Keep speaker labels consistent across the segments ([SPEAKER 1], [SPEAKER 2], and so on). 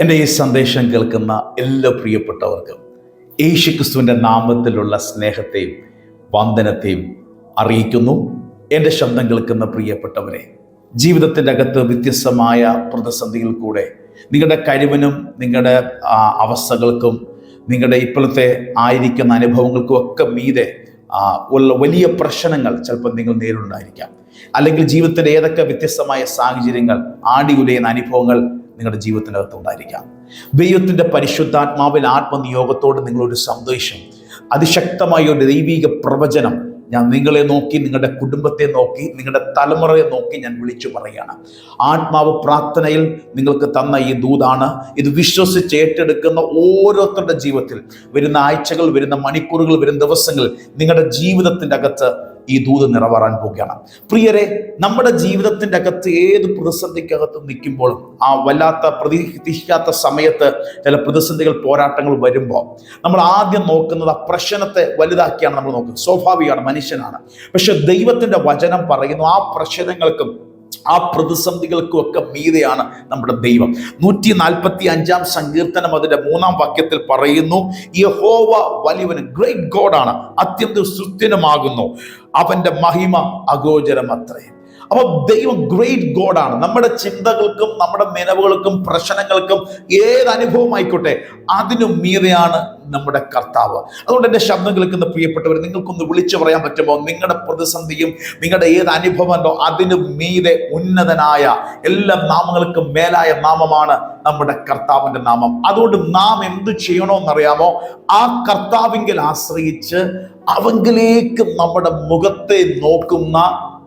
[SPEAKER 1] എന്റെ ഈ സന്ദേശം കേൾക്കുന്ന എല്ലാ പ്രിയപ്പെട്ടവർക്കും യേശുക്രിസ്തുവിന്റെ നാമത്തിലുള്ള സ്നേഹത്തെയും വന്ദനത്തെയും അറിയിക്കുന്നു. എന്റെ ശബ്ദം കേൾക്കുന്ന പ്രിയപ്പെട്ടവരെ ജീവിതത്തിന്റെ അകത്ത് വ്യത്യസ്തമായ പ്രതിസന്ധികൾ കൂടെ നിങ്ങളുടെ കഴിവിനും നിങ്ങളുടെ അവസ്ഥകൾക്കും നിങ്ങളുടെ ഇപ്പോഴത്തെ ആയിരിക്കുന്ന അനുഭവങ്ങൾക്കും ഒക്കെ മീതെ ഉള്ള വലിയ പ്രശ്നങ്ങൾ ചിലപ്പോൾ നിങ്ങൾ നേരിടുണ്ടായിരിക്കാം അല്ലെങ്കിൽ ജീവിതത്തിന്റെ ഏതൊക്കെ വ്യത്യസ്തമായ സാഹചര്യങ്ങൾ ആടി ഉലയുന്ന അനുഭവങ്ങൾ നിങ്ങളുടെ ജീവിതത്തിനകത്ത് ഉണ്ടായിരിക്കാം. ദൈവത്തിന്റെ പരിശുദ്ധാത്മാവിൽ ആത്മനിയോഗത്തോട് നിങ്ങളൊരു സന്ദേശം അതിശക്തമായ ഒരു ദൈവിക പ്രവചനം ഞാൻ നിങ്ങളെ നോക്കി നിങ്ങളുടെ കുടുംബത്തെ നോക്കി നിങ്ങളുടെ തലമുറയെ നോക്കി ഞാൻ വിളിച്ചു പറയുകയാണ്. ആത്മാവ് പ്രാർത്ഥനയിൽ നിങ്ങൾക്ക് തന്ന ഈ ദൂതാണ്. ഇത് വിശ്വസിച്ച് ഏറ്റെടുക്കുന്ന ഓരോരുത്തരുടെ ജീവിതത്തിൽ വരുന്ന ആഴ്ചകൾ വരുന്ന മണിക്കൂറുകൾ വരുന്ന ദിവസങ്ങൾ നിങ്ങളുടെ ജീവിതത്തിന്റെ അകത്ത് ഈ ദൂത് നിറവേറാൻ പോവുകയാണ്. പ്രിയരെ നമ്മുടെ ജീവിതത്തിന്റെ അകത്ത് ഏത് പ്രതിസന്ധിക്കകത്ത് നിൽക്കുമ്പോഴും ആ വല്ലാത്ത പ്രതീക്ഷിക്കാത്ത സമയത്ത് ചില പ്രതിസന്ധികൾ പോരാട്ടങ്ങൾ വരുമ്പോൾ നമ്മൾ ആദ്യം നോക്കുന്നത് ആ പ്രശ്നത്തെ വലുതാക്കിയാണ് നമ്മൾ നോക്കുന്നത്. സ്വാഭാവികമാണ് മനുഷ്യനാണ്. പക്ഷെ ദൈവത്തിന്റെ വചനം പറയുന്നു ആ പ്രശ്നങ്ങൾക്കും ആ പ്രതിസന്ധികൾക്കും ഒക്കെ മീതെയാണ് നമ്മുടെ ദൈവം. നൂറ്റി നാൽപ്പത്തി അഞ്ചാം സങ്കീർത്തനം അതിന്റെ മൂന്നാം വാക്യത്തിൽ പറയുന്നു യഹോവ വലിയവന് ഗ്രേറ്റ് ഗോഡാണ് അത്യന്തം സുസ്ഥിരമാകുന്നു അവന്റെ മഹിമ അഗോചരം അത്രേ അപ്പൊ ദൈവം ഗ്രേറ്റ് ഗോഡാണ് നമ്മുടെ ചിന്തകൾക്കും നമ്മുടെ നിലവുകൾക്കും പ്രശ്നങ്ങൾക്കും ഏത് അനുഭവം ആയിക്കോട്ടെ അതിനും മീതെയാണ് നമ്മുടെ കർത്താവ്. അതുകൊണ്ട് എന്റെ ശബ്ദം കേൾക്കുന്ന പ്രിയപ്പെട്ടവർ നിങ്ങൾക്കൊന്ന് വിളിച്ചു പറയാൻ പറ്റുമോ? നിങ്ങളുടെ പ്രതിസന്ധിയും നിങ്ങളുടെ ഏത് അനുഭവം ഉണ്ടോ അതിന് മീതെ ഉന്നതനായ എല്ലാ നാമങ്ങൾക്കും മേലായ നാമമാണ് നമ്മുടെ കർത്താവിന്റെ നാമം. അതുകൊണ്ട് നാം എന്ത് ചെയ്യണമെന്നറിയാമോ ആ കർത്താവിങ്കിൽ ആശ്രയിച്ച് അവങ്കിലേക്ക് നമ്മുടെ മുഖത്തെ നോക്കുന്ന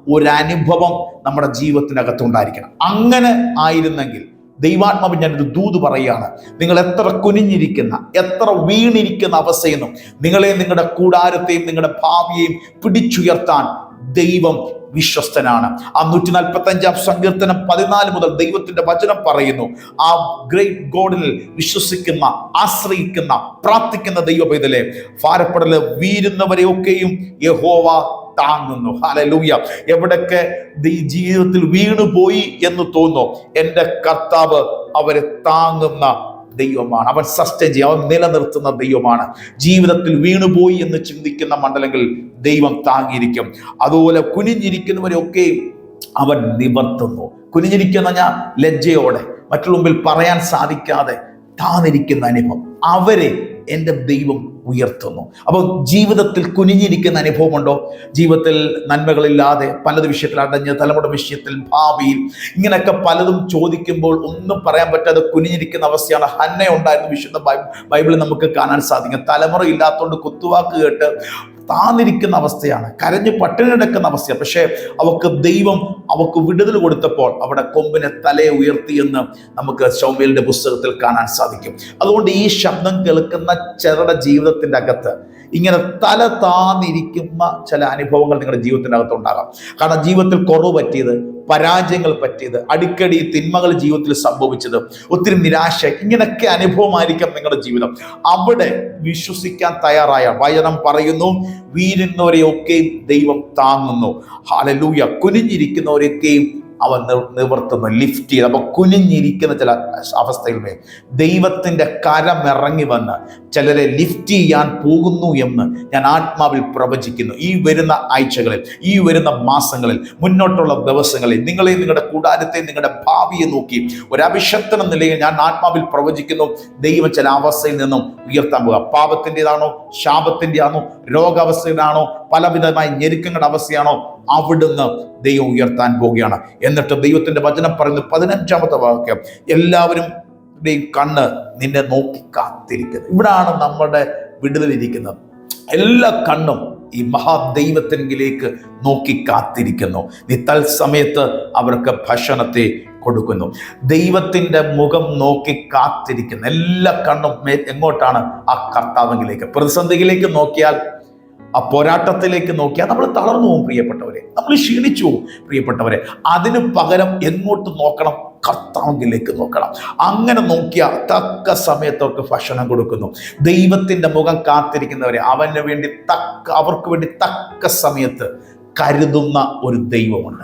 [SPEAKER 1] ഒരു അനുഭവം നമ്മുടെ ജീവിതത്തിനകത്തുണ്ടായിരിക്കണം. അങ്ങനെ ആയിരുന്നെങ്കിൽ ദൈവാത്മാവ് ഞാനൊരു ദൂത് പറയുകയാണ്. നിങ്ങൾ എത്ര കുനിഞ്ഞിരിക്കുന്ന എത്ര വീണിരിക്കുന്ന അവസ്ഥയെന്നും നിങ്ങളെ നിങ്ങളുടെ കൂടാരത്തെയും നിങ്ങളുടെ ഭാവിയെയും പിടിച്ചുയർത്താൻ ദൈവം വിശ്വസ്തനാണ്. ആ നൂറ്റി നാൽപ്പത്തി അഞ്ചാം സങ്കീർത്തനം പതിനാല് മുതൽ ദൈവത്തിന്റെ വചനം പറയുന്നു. ആ ഗ്രേറ്റ് ഗോഡിൽ വിശ്വസിക്കുന്ന ആശ്രയിക്കുന്ന പ്രാർത്ഥിക്കുന്ന ദൈവ പൈതലെ ഭാരപ്പെടൽ വീരുന്നവരെയൊക്കെയും യഹോവ താങ്ങുന്നു. ഹലലൂയ എവിടൊക്കെ ഈ ജീവിതത്തിൽ വീണുപോയി എന്ന് തോന്നുന്നു എന്റെ കർത്താവ് അവരെ താങ്ങുന്ന ദൈവമാണ്. അവൻ സസ്റ്റൈൻ ചെയ്യും അവൻ നിലനിർത്തുന്ന ദൈവമാണ്. ജീവിതത്തിൽ വീണുപോയി എന്ന് ചിന്തിക്കുന്ന മണ്ഡലങ്ങൾ ദൈവം താങ്ങിയിരിക്കും. അതുപോലെ കുനിഞ്ഞിരിക്കുന്നവരെയൊക്കെ അവൻ നിവർത്തുന്നു. കുനിഞ്ഞിരിക്കുന്ന ഞാൻ ലജ്ജയോടെ മറ്റുള്ള മുമ്പിൽ പറയാൻ സാധിക്കാതെ താന്നിരിക്കുന്ന അനുഭവം. അവരെ എന്റെ ദൈവം ഉയർത്തുന്നു. അപ്പോൾ ജീവിതത്തിൽ കുനിഞ്ഞിരിക്കുന്ന അനുഭവമുണ്ടോ ജീവിതത്തിൽ നന്മകളില്ലാതെ പലത് വിഷയത്തിൽ അടഞ്ഞ് തലമുറ വിഷയത്തിൽ ഭാവിയിൽ ഇങ്ങനെയൊക്കെ പലതും ചോദിക്കുമ്പോൾ ഒന്നും പറയാൻ പറ്റാതെ കുനിഞ്ഞിരിക്കുന്ന അവസ്ഥയാണ് ഹന്ന ഉണ്ടായിരുന്ന വിശുദ്ധ ബൈബിളിൽ നമുക്ക് കാണാൻ സാധിക്കും. തലമുറ ഇല്ലാത്തതുകൊണ്ട് കുത്തുവാക്ക് കേട്ട് താന്നിരിക്കുന്ന അവസ്ഥയാണ്. കരഞ്ഞ് പട്ടിണി കിടക്കുന്ന അവസ്ഥയാണ്. പക്ഷേ അവക്ക് ദൈവം അവക്ക് വിടുതൽ കൊടുത്തപ്പോൾ അവിടെ കൊമ്പിനെ തലയെ ഉയർത്തിയെന്ന് നമുക്ക് ശൗമ്യലിന്റെ പുസ്തകത്തിൽ കാണാൻ സാധിക്കും. അതുകൊണ്ട് ഈ ശബ്ദം കേൾക്കുന്ന ചെറുടെ ജീവിതത്തിന്റെ അകത്ത് ഇങ്ങനെ തല താന്നിരിക്കുന്ന ചില അനുഭവങ്ങൾ നിങ്ങളുടെ ജീവിതത്തിന്റെ അകത്ത് ഉണ്ടാകാം. കാരണം ജീവിതത്തിൽ കുറവ് പറ്റിയത് പരാജയങ്ങൾ പറ്റിയത് അടിക്കടി തിന്മകൾ ജീവിതത്തിൽ സംഭവിച്ചത് ഒത്തിരി നിരാശ ഇങ്ങനെയൊക്കെ അനുഭവമായിരിക്കാം നിങ്ങളുടെ ജീവിതം. അവിടെ വിശ്വസിക്കാൻ തയ്യാറായ വചനം പറയുന്നു വീരുന്നവരെയൊക്കെയും ദൈവം താങ്ങുന്നു. ഹാലലൂയ കുനിഞ്ഞിരിക്കുന്നവരെയൊക്കെയും അവൻ നിവർത്തുന്നു. ലിഫ്റ്റ് ചെയ്ത്. അപ്പൊ കുനിഞ്ഞിരിക്കുന്ന ചില അവസ്ഥയിലേ ദൈവത്തിന്റെ കരമിറങ്ങി വന്ന് ചിലരെ ലിഫ്റ്റ് ചെയ്യാൻ പോകുന്നു എന്ന് ഞാൻ ആത്മാവിൽ പ്രവചിക്കുന്നു. ഈ വരുന്ന ആഴ്ചകളിൽ ഈ വരുന്ന മാസങ്ങളിൽ മുന്നോട്ടുള്ള ദിവസങ്ങളിൽ നിങ്ങളെ നിങ്ങളുടെ കൂടാരത്തെ നിങ്ങളുടെ ഭാവിയെ നോക്കി ഒരു അഭിഷക്തൻ നിലയിൽ ഞാൻ ആത്മാവിൽ പ്രവചിക്കുന്നു. ദൈവം ചില അവസ്ഥയിൽ നിന്നും ഉയർത്താൻ പോകുക. പാപത്തിന്റെതാണോ? ശാപത്തിന്റെ ആണോ രോഗാവസ്ഥയിലാണോ? പലവിധമായ ഞെരുക്കങ്ങളുടെ അവസ്ഥയാണോ? അവിടുന്ന് ദൈവം ഉയർത്താൻ പോവുകയാണ്. എന്നിട്ട് ദൈവത്തിന്റെ വചനം പറയുന്നു പതിനഞ്ചാമത്തെ വാക്യം എല്ലാവരും കണ്ണ് നിന്നെ നോക്കി കാത്തിരിക്കുന്നത് ഇവിടാണ് നമ്മുടെ വിടുതലിരിക്കുന്നത് എല്ലാ കണ്ണും ഈ മഹാദൈവത്തിലേക്ക് നോക്കി കാത്തിരിക്കുന്നു. നീ തത്സമയത്ത് അവർക്ക് ഭക്ഷണത്തെ കൊടുക്കുന്നു. ദൈവത്തിന്റെ മുഖം നോക്കി കാത്തിരിക്കുന്ന. എല്ലാ കണ്ണും എങ്ങോട്ടാണ്? ആ കർത്താവിലേക്ക് പ്രതിസന്ധിയിലേക്ക് നോക്കിയാൽ ആ പോരാട്ടത്തിലേക്ക് നോക്കിയാൽ നമ്മൾ തളർന്നു പോകും പ്രിയപ്പെട്ടവരെ. നമ്മൾ ക്ഷീണിച്ചു പോകും പ്രിയപ്പെട്ടവരെ. അതിന് പകരം എങ്ങോട്ട് നോക്കണം? കർത്താവിലേക്ക് നോക്കണം. അങ്ങനെ നോക്കിയാൽ തക്ക സമയത്തൊക്കെ ഭക്ഷണം കൊടുക്കുന്നു. ദൈവത്തിന്റെ മുഖം കാത്തിരിക്കുന്നവരെ അവന് വേണ്ടി തക്ക അവർക്ക് വേണ്ടി തക്ക സമയത്ത് കരുതുന്ന ഒരു ദൈവമുണ്ട്.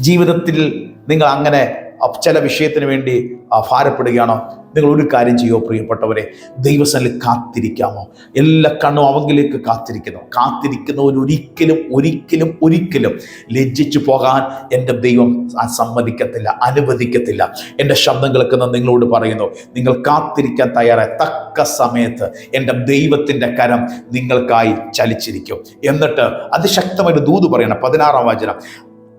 [SPEAKER 1] ജീവിതത്തിൽ നിങ്ങൾ അങ്ങനെ ചില വിഷയത്തിന് വേണ്ടി ഭാരപ്പെടുകയാണോ? നിങ്ങൾ ഒരു കാര്യം ചെയ്യോ പ്രിയപ്പെട്ടവരെ. ദൈവസനിൽ കാത്തിരിക്കാമോ? എല്ലാ കണ്ണും അവങ്കിലേക്ക് കാത്തിരിക്കുന്നു. കാത്തിരിക്കുന്നവർ ഒരിക്കലും ഒരിക്കലും ഒരിക്കലും ലജ്ജിച്ചു പോകാൻ എന്റെ ദൈവം സമ്മതിക്കത്തില്ല അനുവദിക്കത്തില്ല. എന്റെ ശബ്ദം കേൾക്കുന്ന നിങ്ങളോട് പറയുന്നു. നിങ്ങൾ കാത്തിരിക്കാൻ തയ്യാറായ. തക്ക സമയത്ത് എന്റെ ദൈവത്തിന്റെ കരം നിങ്ങൾക്കായി ചലിച്ചിരിക്കും. എന്നിട്ട് അതിശക്തമായിട്ട് ദൂത് പറയണം. പതിനാറാം വചനം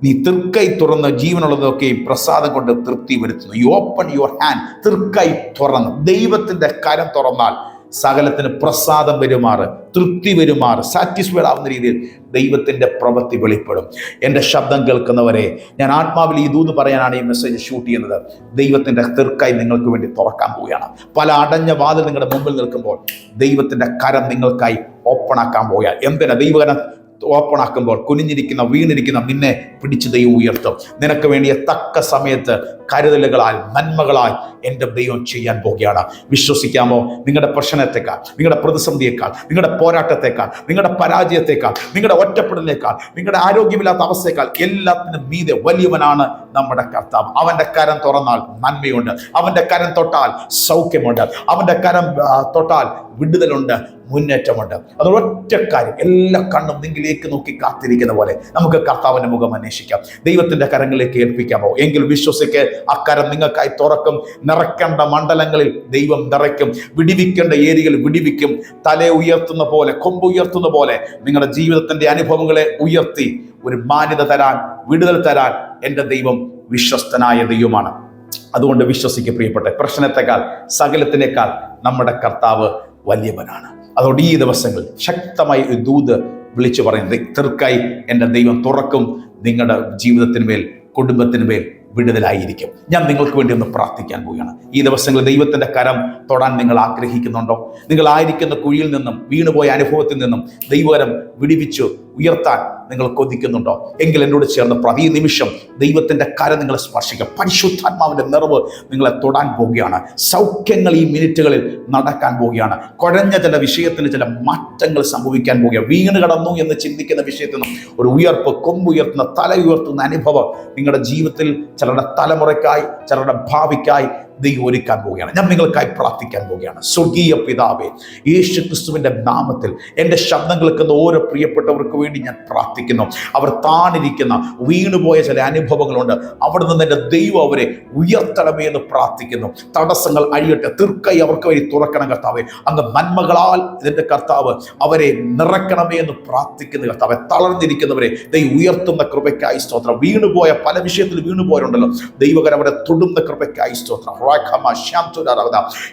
[SPEAKER 1] നീ തൃക്കൈ തുറന്ന് ജീവനുള്ളതൊക്കെയും പ്രസാദം കൊണ്ട് തൃപ്തി വരുത്തുന്നു. യു ഓപ്പൺ യുവർ ഹാൻഡ് തൃക്കൈ തുറന്ന്. ദൈവത്തിന്റെ കരം തുറന്നാൽ സകലത്തിന് പ്രസാദം വരുമാറ് തൃപ്തി വരുമാറ് സാറ്റിസ്ഫൈഡ് ആവുന്ന രീതിയിൽ ദൈവത്തിന്റെ പ്രവൃത്തി വെളിപ്പെടും. എന്റെ ശബ്ദം കേൾക്കുന്നവരെ ഞാൻ ആത്മാവിൽ ഈ ദൂത് പറയാനാണ് ഈ മെസ്സേജ് ഷൂട്ട് ചെയ്യുന്നത്. ദൈവത്തിന്റെ തൃക്കൈ നിങ്ങൾക്ക് വേണ്ടി തുറക്കാൻ പോവുകയാണ്. പല അടഞ്ഞ വാതിൽ നിങ്ങളുടെ മുമ്പിൽ നിൽക്കുമ്പോൾ ദൈവത്തിന്റെ കരം നിങ്ങൾക്കായി ഓപ്പൺ ആക്കാൻ പോവുകയാണ്. എന്തിനാ? ദൈവകരം ഓപ്പൺ ആക്കുമ്പോൾ കുനിഞ്ഞിരിക്കുന്ന വീണിരിക്കുന്ന നിന്നെ പിടിച്ച് ദൈവം ഉയർത്തും. നിനക്ക് വേണ്ടിയ തക്ക സമയത്ത് കരുതലുകളാൽ നന്മകളാൽ എന്റെ ദൈവം ചെയ്യാൻ പോവുകയാണ് വിശ്വസിക്കാമോ? നിങ്ങളുടെ പ്രശ്നത്തെക്കാൾ നിങ്ങളുടെ പ്രതിസന്ധിയേക്കാൾ നിങ്ങളുടെ പോരാട്ടത്തെക്കാൾ നിങ്ങളുടെ പരാജയത്തെക്കാൾ നിങ്ങളുടെ ഒറ്റപ്പെടലിനേക്കാൾ നിങ്ങളുടെ ആരോഗ്യമില്ലാത്ത അവസ്ഥയേക്കാൾ എല്ലാത്തിനും മീതെ വലിയവനാണ് നമ്മുടെ കർത്താവ്. അവന്റെ കരം തുറന്നാൽ നന്മയുണ്ട്. അവന്റെ കരം തൊട്ടാൽ സൗഖ്യമുണ്ട്. അവന്റെ കരം തൊട്ടാൽ വിടുതലുണ്ട് മുന്നേറ്റമുണ്ട്. അത് ഒറ്റ കാര്യം എല്ലാ കണ്ണും നിങ്ങളിലേക്ക് നോക്കി കാത്തിരിക്കുന്ന പോലെ നമുക്ക് കർത്താവിന്റെ മുഖം അന്വേഷിക്കാം. ദൈവത്തിന്റെ കരങ്ങളിലേക്ക് ഏൽപ്പിക്കാമോ? എങ്കിൽ വിശ്വസിക്ക് അക്കരം നിങ്ങൾക്കായി തുറക്കും. നിറയ്ക്കേണ്ട മണ്ഡലങ്ങളിൽ ദൈവം നിറയ്ക്കും. വിടിവിക്കേണ്ട ഏരിയകൾ വിടിവിക്കും. തല ഉയർത്തുന്ന പോലെ കൊമ്പ് ഉയർത്തുന്ന പോലെ നിങ്ങളുടെ ജീവിതത്തിന്റെ അനുഭവങ്ങളെ ഉയർത്തി ഒരു മാന്യത തരാൻ വിടുതൽ തരാൻ എന്റെ ദൈവം വിശ്വസ്തനായ ദൈവമാണ്. അതുകൊണ്ട് വിശ്വസിക്കുക പ്രിയപ്പെട്ട പ്രശ്നത്തെക്കാൾ സകലത്തിനേക്കാൾ നമ്മുടെ കർത്താവ് വലിയവനാണ്. അതുകൊണ്ട് ഈ ദിവസങ്ങളിൽ ശക്തമായി ഒരു ദൂത് വിളിച്ചു പറയുന്നത് തീർക്കായി എന്റെ ദൈവം തുറക്കും. നിങ്ങളുടെ ജീവിതത്തിന് മേൽ കുടുംബത്തിന് മേൽ വിടുതലായിരിക്കും. ഞാൻ നിങ്ങൾക്ക് വേണ്ടി ഒന്ന് പ്രാർത്ഥിക്കാൻ പോവുകയാണ്. ഈ ദിവസങ്ങളിൽ ദൈവത്തിന്റെ കരം തൊടാൻ നിങ്ങൾ ആഗ്രഹിക്കുന്നുണ്ടോ? നിങ്ങളായിരിക്കുന്ന കുഴിയിൽ നിന്നും വീണുപോയ അനുഭവത്തിൽ നിന്നും ദൈവകരം വിടിവിച്ചു ഉയർത്താൻ നിങ്ങൾ കൊതിക്കുന്നുണ്ടോ? എങ്കിൽ എന്നോട് ചേർന്ന് പ്രതി നിമിഷം ദൈവത്തിന്റെ കരം നിങ്ങളെ സ്പർശിക്കുക പരിശുദ്ധാത്മാവിന്റെ നിറവ് നിങ്ങളെ തൊടാൻ പോവുകയാണ്. സൗഖ്യങ്ങൾ ഈ മിനിറ്റുകളിൽ നടക്കാൻ പോവുകയാണ്. കുഴഞ്ഞ ചില വിഷയത്തിന് ചില മാറ്റങ്ങൾ സംഭവിക്കാൻ പോവുകയാണ്. വീണ് കടന്നു എന്ന് ചിന്തിക്കുന്ന വിഷയത്തിൽ നിന്നും ഒരു ഉയർപ്പ് കൊമ്പുയർത്തുന്ന തല ഉയർത്തുന്ന അനുഭവം നിങ്ങളുടെ ജീവിതത്തിൽ ചിലരുടെ തലമുറയ്ക്കായി ചിലരുടെ ഭാവിക്കായി ദൈവം ഒരുക്കാൻ പോവുകയാണ്. ഞാൻ നിങ്ങൾക്കായി പ്രാർത്ഥിക്കാൻ പോവുകയാണ്. സ്വർഗീയ പിതാവേ യേശു ക്രിസ്തുവിന്റെ നാമത്തിൽ എന്റെ ശബ്ദം കേൾക്കുന്ന ഓരോ പ്രിയപ്പെട്ടവർക്ക് വേണ്ടി ഞാൻ പ്രാർത്ഥിക്കുന്നു. അവർ താണിരിക്കുന്ന വീണുപോയ ചില അനുഭവങ്ങളുണ്ട്. അവിടെ നിന്ന് എന്റെ ദൈവം അവരെ ഉയർത്തണമേ എന്ന് പ്രാർത്ഥിക്കുന്നു. തടസ്സങ്ങൾ അഴിയട്ടെ തീർക്കൈ അവർക്ക് വേണ്ടി തുറക്കണം കർത്താവെ. അങ്ങ് നന്മകളാൽ ഇതിന്റെ കർത്താവ് അവരെ നിറക്കണമേ എന്ന് പ്രാർത്ഥിക്കുന്ന കർത്താവെ. തളർന്നിരിക്കുന്നവരെ ദൈവം ഉയർത്തുന്ന കൃപയ്ക്കായി സ്തോത്രം. വീണുപോയ പല വിഷയത്തിൽ വീണുപോയുണ്ടല്ലോ ദൈവകരം അവരെ തൊടുന്ന കൃപയ്ക്കായി സ്തോത്രം.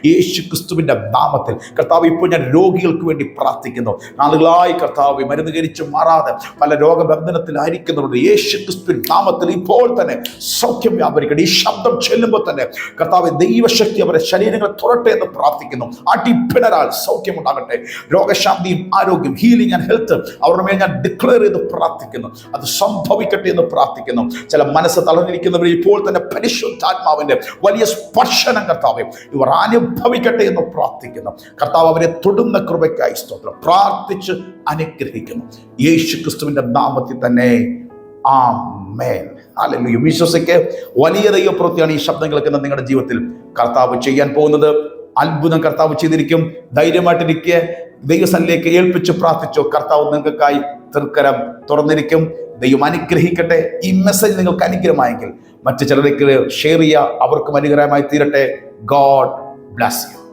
[SPEAKER 1] യേശു ക്രിസ്തുവിന്റെ നാമത്തിൽ കർത്താവ് ഇപ്പോൾ ഞാൻ രോഗികൾക്ക് വേണ്ടി പ്രാർത്ഥിക്കുന്നു. നാളുകളായി കർത്താവ് മരുന്ന് കരിച്ച് മാറാതെ പല രോഗബന്ധനത്തിലായിരിക്കുന്നവരുടെ യേശു ക്രിസ്തുവിൻ നാമത്തിൽ ഇപ്പോൾ തന്നെ സൗഖ്യം വ്യാപരിക്കട്ടെ. ഈ ശബ്ദം ചെല്ലുമ്പോൾ തന്നെ കർത്താവ് ദൈവശക്തി അവരെ ശരീരങ്ങളെ തുറട്ടെ എന്ന് പ്രാർത്ഥിക്കുന്നു. അടിപ്പിണരാൽ സൗഖ്യമുണ്ടാകട്ടെ. രോഗശാന്തിയും ആരോഗ്യം ഹീലിംഗ് ആൻഡ് ഹെൽത്ത് അവരുടെ മേൽ ഞാൻ ഡിക്ലെയർ ചെയ്ത് പ്രാർത്ഥിക്കുന്നു. അത് സംഭവിക്കട്ടെ എന്ന് പ്രാർത്ഥിക്കുന്നു. ചില മനസ്സ് തളർന്നിരിക്കുന്നവരെ ഇപ്പോൾ തന്നെ പരിശുദ്ധാത്മാവിന്റെ വലിയ സ്പർശനം കർത്താവ് ഇവർ അനുഭവിക്കട്ടെ എന്ന് പ്രാർത്ഥിക്കുന്നു. കർത്താവ് അവരെ തൊടുന്ന കൃപയ്ക്കായി സ്തോത്രം. പ്രാർത്ഥിച്ച് അനുഗ്രഹിക്കുന്നു. യേശു ക്രിസ്തുവിന്റെ നാമത്തിൽ തന്നെ ആ മേൻ അല്ലെങ്കിൽ വിശ്വസിക്ക് വലിയ ദൈവപ്രവൃത്തിയാണ് ഈ ശബ്ദം കേൾക്കുന്ന നിങ്ങളുടെ ജീവിതത്തിൽ. കർത്താവ് ചെയ്യാൻ പോകുന്നത് അത്ഭുതം കർത്താവ് ചെയ്തിരിക്കും. ധൈര്യമായിട്ടിരിക്കുക ദൈവസനിലേക്ക് ഏൽപ്പിച്ച് പ്രാർത്ഥിച്ചോ കർത്താവ് നിങ്ങൾക്കായി തൃക്കരം തുറന്നിരിക്കും. ദൈവം അനുഗ്രഹിക്കട്ടെ. ഈ മെസ്സേജ് നിങ്ങൾക്ക് അനുഗ്രഹമായെങ്കിൽ മറ്റു ചിലർക്ക് ഷെയർ ചെയ്യുക. അവർക്കും അനുഗ്രഹമായി തീരട്ടെ. God bless you